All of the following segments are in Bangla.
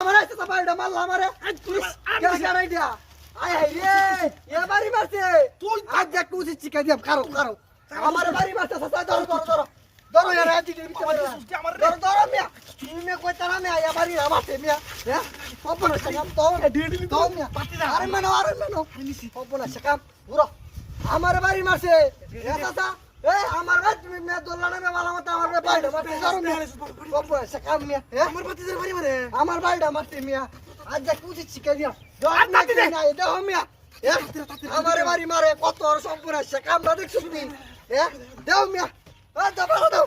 আমার আমার আমার আমারে বাড়ি মারছে আমার ধরো ধরো ধরো ধরো ধরো ধরো মিয়া তুমি কই তারা মিয়া বাড়ি মারছে মিয়া হ্যাঁ অপন সাকাম তো তো মিয়া আরে মেনো আরে মেনো অপন সাকাম পুরো আমার বাড়ি মারছে এ সাসা এ আমার বাড়ি তুমি মে দোলা না মে মালা মত আমার বাড়িটা মারছে ধরো মিয়া অপন সাকাম মিয়া আমার বাড়িতে বাড়ি মারে আমার বাড়িটা মারছে মিয়া আজ এক উচিত শিখাই দিয়াম দশ না দিতে না এটা মিয়া আমার বাড়ি মারে কত আর সম্পূর্ণ সে কামটা দেখছ তুমি হ্যাঁ দেও মিয়া পারা দাও দাও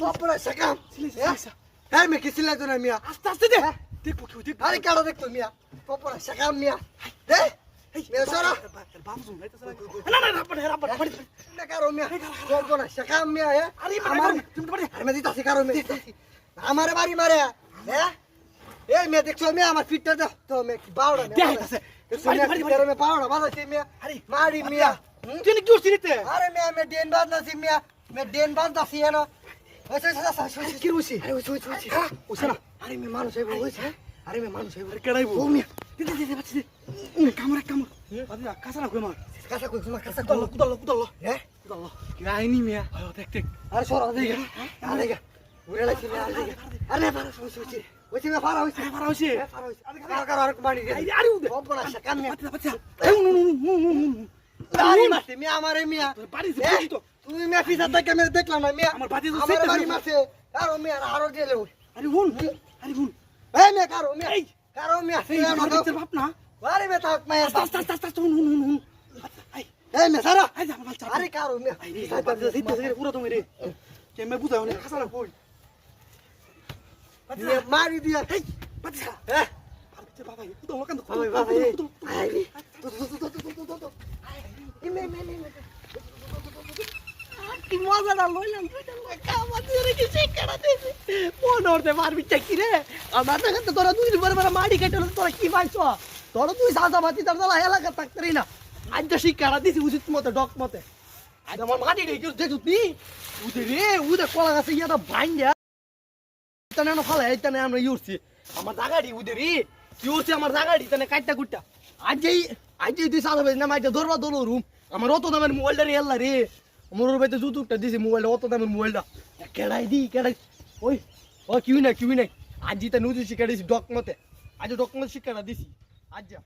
সম্পূর্ণ হ্যাঁ মেয়ে কিসিলে তো না মিয়া আস্তে আস্তে দে দেখব কেউ দেখব। আরে কেন দেখতো মিয়া? সে কাম মিয়া। দে হ্যাঁ আমার বাড়ি মারে হ্যাঁ এই মেয়ে দেখছ মেয়ে আমার ফিটটা দাও তো মেয়ে কি বাউড়া মেয়ে বাউড়া বাজাইছে মেয়ে মারি মিয়া? তুই কি উঠছিস আরে মেয়ে মেয়ে ডেন বাজনাছি মিয়া। মেয়ে ডেন বাজনাছি ওইছে কি রুছি আরে ওইছে ওইছে ওইছে ওইছে না আরে মেয়ে মানুষ হইব ওইছে আরে মেয়ে মানুষ হইব কেডাইবো ও মিয়া দিতে দিতে পাচ্ছি কামড় কামড় বাদি কাঁচা না কই মার কাঁচা কই তোমার কাঁচা কুদাল কুদাল কুদাল হ্যাঁ কুদাল কি আইনি মিয়া আয় দেখ দেখ আরে সরা দেগা আরে দেগা উড়ে লাগছে মেয়ে আরে আরে পারা ওইছে ওইছে ওইছে মেয়ে পারা ওইছে পারা হইছে হ্যাঁ, পারা ওইছে কার কার আর মারি দে আরে আরে উদে সম্পূর্ণ সে কাম মিয়া নু নু নু নু নু বাড়ি মারছে মিয়া আমারে মিয়া তোর বাড়ি এ, তো তুমি মেয়ে পিছার থেকে মেয়ে দেখলাম না মিয়া। আমার বাড়ি তো আমার বাড়ি। মারছে। কারও মিয়া আরও গেলে আরে হুন আরে হুন এই মেয়ে কারও মিয়া। এই। কারও মিয়া এই আমার বাড়িতে বাপ না। বাড়ি মে থাক মায়া। আস্তে আস্তে আস্তে আস্তে হুন হুন হুন এই মেয়ে সারা আই আমার বাচ্চা। আরে কারও মিয়া। আই রে বাড়ি দিতে দিতে পুরো তুমি রে। কে বুঝাও না কাঁচা না কই মারি দিয়া। এই বাচ্চা। হ্যাঁ। বাবা কুদাল বাবা বাবা এই আই রে তো তো তো তো তো তো তো এই মে মে মে কি লইলাম আমার কি পাইছ? তোরা তুই সাদা মাটি তার দলা এলাকা না। আজ তো শিক্ষাটা দিছি মাটি রেখে উদে কলা গাছে ইয়াটা ভাঙ্গা কাটটা কুটটা। আজ এই আজ এই তুই সাদা দলো রুম আমার অত দামের মোবাইলটা এল্লা রে। আমার ওর বাইতে জুতুকটা দিছি মোবাইলটা, অত দামের মোবাইলটা। কেডাই দি, কেডাই। ওই, ও কিউ নাই কিউ নাই। আজ জিতা নুজু শিক্ষা দিছি ডক মতে আজ ডক মতে শিক্ষাটা দিছি আজ যা।